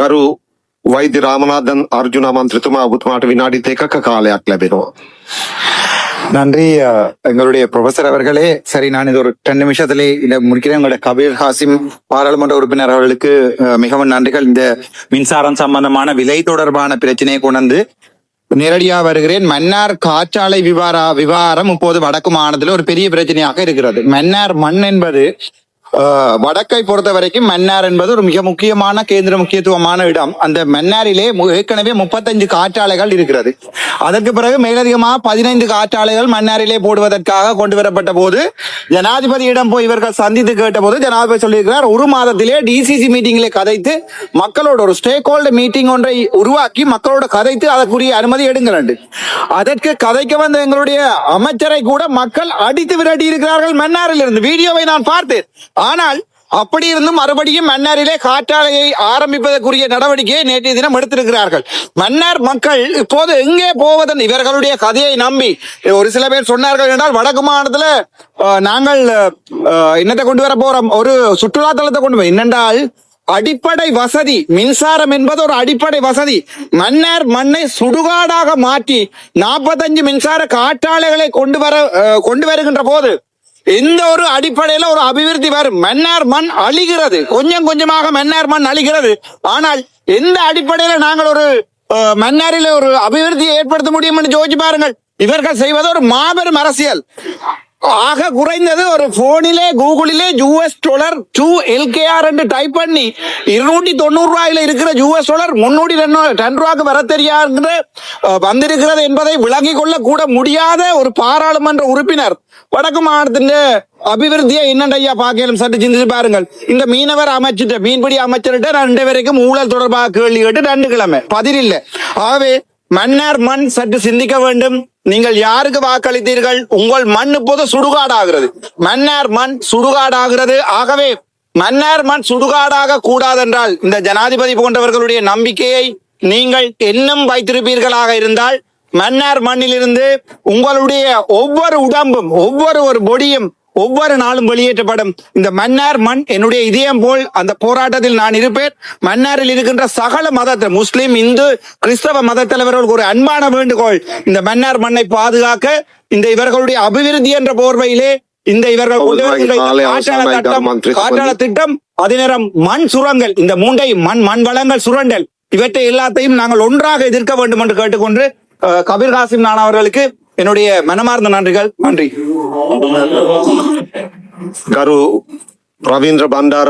ගරු වෛද්‍ය රාමනාදන් අර්ජුන මන්ත්‍රතුමා ඔබතුමාට විනාඩි දෙකක කාලයක් ලැබෙනවා. நன்றி அஹ், எங்களுடைய ப்ரொஃபசர் அவர்களே சரி நான் இது ஒரு டென் நிமிஷத்திலே இதை முடிக்கிறேன் உங்களோட கபீர் ஹாசிம் பாராளுமன்ற உறுப்பினர் அவர்களுக்கு அஹ், மிகவும் நன்றிகள் இந்த மின்சாரம் சம்பந்தமான விலை தொடர்பான பிரச்சனையை கொண்டு நேரடியா வருகிறேன் மன்னார் காற்றாலை விவாரா விவாரம் இப்போது வடக்கு மாநிலத்தில் ஒரு பெரிய பிரச்சனையாக இருக்கிறது மன்னார் மண் என்பது அஹ், வடக்கை பொறுத்த வரைக்கும் மன்னார் என்பது ஒரு மிக முக்கியமான கேந்திர முக்கியத்துவமான இடம். அந்த மன்னாரிலே ஏற்கனவே முப்பத்தஞ்சு காற்றாலைகள் இருக்கிறது. அதற்கு பிறகு மேலதிகமாக பதினைந்து காற்றாலைகள் மன்னாரிலே போடுவதற்காக கொண்டு வரப்பட்ட போது ஜனாதிபதியிடம் போய் இவர்கள் சந்தித்து கேட்டபோது ஜனாதிபதி சொல்லியிருக்கிறார் ஒரு மாதத்திலே டிசிசி மீட்டிங்கிலே கதைத்து மக்களோட ஒரு ஸ்டேக் ஹோல்டர் மீட்டிங் ஒன்றை உருவாக்கி மக்களோட கதைத்து அதற்குரிய அனுமதி எடுங்கள் என்று. அதற்கு கதைக்க வந்த எங்களுடைய அமைச்சரை கூட மக்கள் அடித்து விரட்டி இருக்கிறார்கள் மன்னாரில் இருந்து வீடியோவை நான் பார்த்தேன். ஆனால் அப்படி இருந்தும் மறுபடியும் மன்னாரிலே காற்றாலையை ஆரம்பிப்பதற்குரிய நடவடிக்கையை நேற்றைய தினம் எடுத்திருக்கிறார்கள். மன்னார் மக்கள் இப்போது எங்கே போவதன் இவர்களுடைய கதையை நம்பி ஒரு சில பேர் சொன்னார்கள் என்றால் வடக்கு மாநிலத்துல நாங்கள் என்னத்தை கொண்டு வர போறோம்? ஒரு சுற்றுலா தளத்தை கொண்டு போய். என்னென்றால் அடிப்படை வசதி மின்சாரம் என்பது ஒரு அடிப்படை வசதி. மன்னார் மண்ணை சுடுகாடாக மாற்றி நாற்பத்தஞ்சு மின்சார காற்றாலைகளை கொண்டு வர கொண்டு வருகின்ற போது இந்த ஒரு அடிப்படையில ஒரு அபிவிருத்தி வரும் மன்னார் மண் அழிகிறது. கொஞ்சம் கொஞ்சமாக மன்னார் மண் அழிகிறது. ஆனால் எந்த அடிப்படையில நாங்கள் ஒரு அஹ், மன்னாரில ஒரு அபிவிருத்தியை ஏற்படுத்த முடியும் என்று யோசிச்சு பாருங்கள். இவர்கள் செய்வது ஒரு மாபெரும் அரசியல். ஆக குறைந்தது ஒரு போனிலே கூகுளிலே யூஎஸ் டாலர் டூ எல்கேஆர் என்று டைப் பண்ணி இருநூற்றி தொண்ணூறு ரூபாயில இருக்கிற யூஎஸ் டாலர் முன்னூற்றி ரெண்டு ரூபாய்க்கு வர தெரியாத வந்திருக்கிறது என்பதை விளங்கிக் கொள்ள கூட முடியாத ஒரு பாராளுமன்ற உறுப்பினர் வடக்கு மாநிலத்தின் அபிவிருத்தியை என்னண்டையா பார்க்கலும் சற்று சிந்திச்சு பாருங்கள். இந்த மீனவர் அமைச்சிட்ட மீன்பிடி அமைச்சர்கிட்ட ரெண்டு வரைக்கும் ஊழல் தொடர்பாக கேள்வி கேட்டு ரெண்டு கிழமை. பதில் இல்லை. ஆகவே மன்னர் மண் சற்று சிந்திக்க வேண்டும். நீங்கள் யாருக்கு வாக்களித்தீர்கள்? உங்கள் மண் இப்போது சுடுகாடாகிறது. மன்னார் மண் சுடுகாடாகிறது. ஆகவே மன்னார் மண் சுடுகாடாக கூடாதென்றால் இந்த ஜனாதிபதி போன்றவர்களுடைய நம்பிக்கையை நீங்கள் இன்னும் வைத்திருப்பீர்களாக இருந்தால் மன்னார் மண்ணிலிருந்து உங்களுடைய ஒவ்வொரு உடம்பும் ஒவ்வொரு ஒரு பொடியும் ஒவ்வொரு நாளும் வெளியேற்றப்படும் இந்த மன்னார் மண் என்னுடைய இதயம் போல் அந்த போராட்டத்தில் நான் இருப்பேன். மன்னாரில் இருக்கின்ற சகல மதத்தை முஸ்லிம் இந்து கிறிஸ்தவ மத தலைவர்களுக்கு ஒரு அன்பான வேண்டுகோள். இந்த மன்னார் மண்ணை பாதுகாக்க இந்த இவர்களுடைய அபிவிருத்தி என்ற போர்வையிலே இந்த இவர்கள் காற்றாலை திட்டம் மந்திரி காற்றாலை திட்டம் அதே நேரம் மண் சுரங்கள் இந்த மூண்டை மண் மண் வளங்கள் சுரண்டல். இவற்றை எல்லாத்தையும் நாங்கள் ஒன்றாக எதிர்க்க வேண்டும் என்று கேட்டுக்கொண்டு கபீர் காசிம் நான் அவர்களுக்கு என்னுடைய மனமார்ந்த நன்றிகள். நன்றி. கரு ரவீந்திர பண்டார